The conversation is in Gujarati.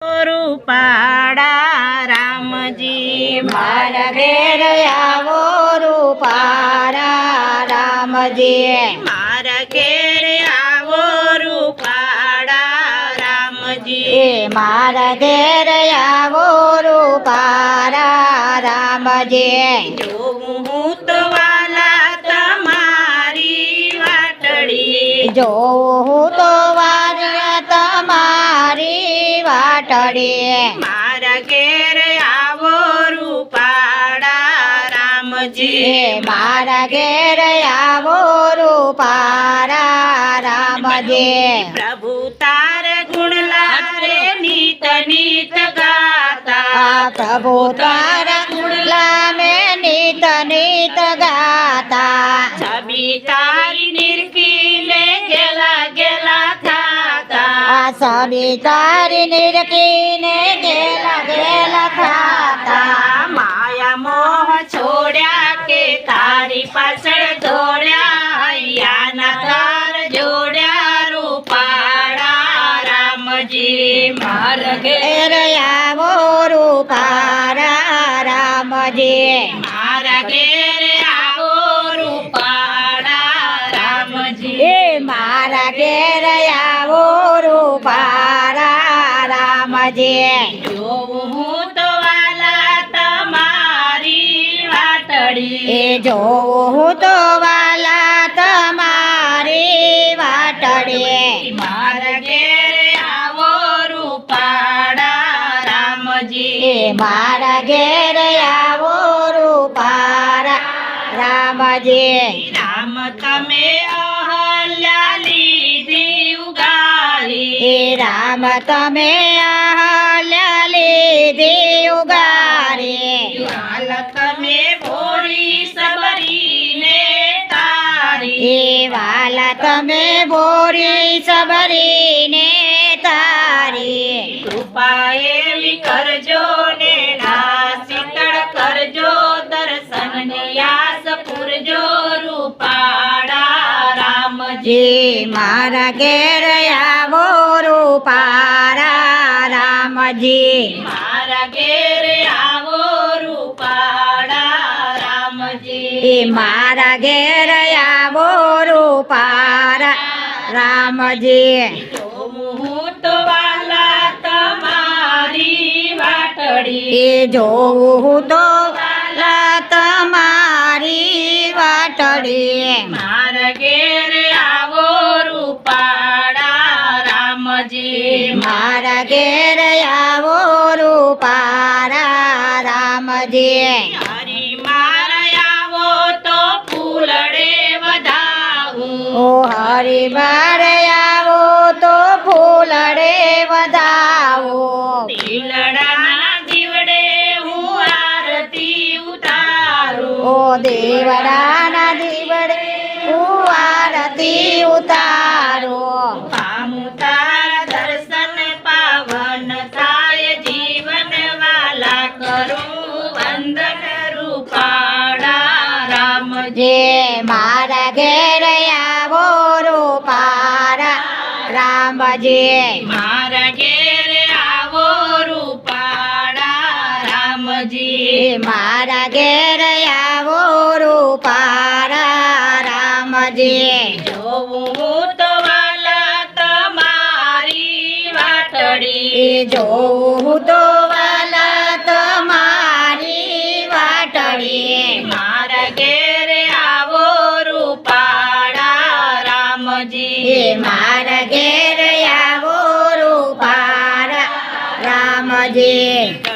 રૂપાડા રામજી મારા ઘેર આવો રૂપારા રામજી. મારા ઘેર આવો રૂપાડા રામજી. મારા ઘેર આવો રૂપારા રામજી. હું તો વાલા તમારી વાટડી. જોઉં તો વાટડી મારા ઘેર આવો રૂપાડા રામજી. મારા ઘેર આવો રૂપાડા રામજી. પ્રભુ તાર ગુણ લારે નીત નીત ગાતા પ્રભુ તારા થાતા આ સબી તારી નિરકીને ગેલા ગેલા ખાતા. માયા મોહ છોડ્યા કે તારી પાછળ દોડ્યા. હૈયાના તાર જોડ્યા રૂપાડા રામજી માર ઘેર આવો રૂપારા રામજી. મારા ઘેર રામજી જોઉં હું તો વાલા તમારી વાટડી એ જોઉં તો વાલા તમારી વાટડી મારા ઘેર આવો રૂપાડા રામજી. એ મારા ઘેર આવો રૂપારા રામજી. રામ તમે આહલ્યા લીધી ઉગારી. હાલ તમે ભોળી સબરીને તારી. એ વાલા તમે બોરી સબરીને તારી. કૃપા રામજી જે મારા ઘેર આવો રૂપારા રામજી. મારા ઘેર આવો રૂપારા રામજી. એ મારા ઘેર આવો રૂપારા રામજી. જોઉં હું તો વાલા તમારી વાટડી. એ જોઉં તો વાલા તમારી વાટડી. મારા ઘેર મારા ઘેર આવો રૂપારા રામજી. હરી મારા આવો તો ફૂલડે વધાવું. ઓ હરી બાર આવો તો ફૂલડે વધાવો. દિલડાના દીવડે હું આરતી ઉતારું. ઓ દેવડાના દીવડે હું આરતી ઉતારો કરું વંદન રૂપાડા રામજી. જે મારા ઘેર આવો રૂપારા રામજી. મારા ઘેર આવો રૂપાડા રામજી. મારા ઘેર આવો રૂપારા રામજી. જોવું તો વાલા તમારી વાટડી જોવું તો વાટડી મારા ઘેર આવો રૂપાડા રામજી રામજી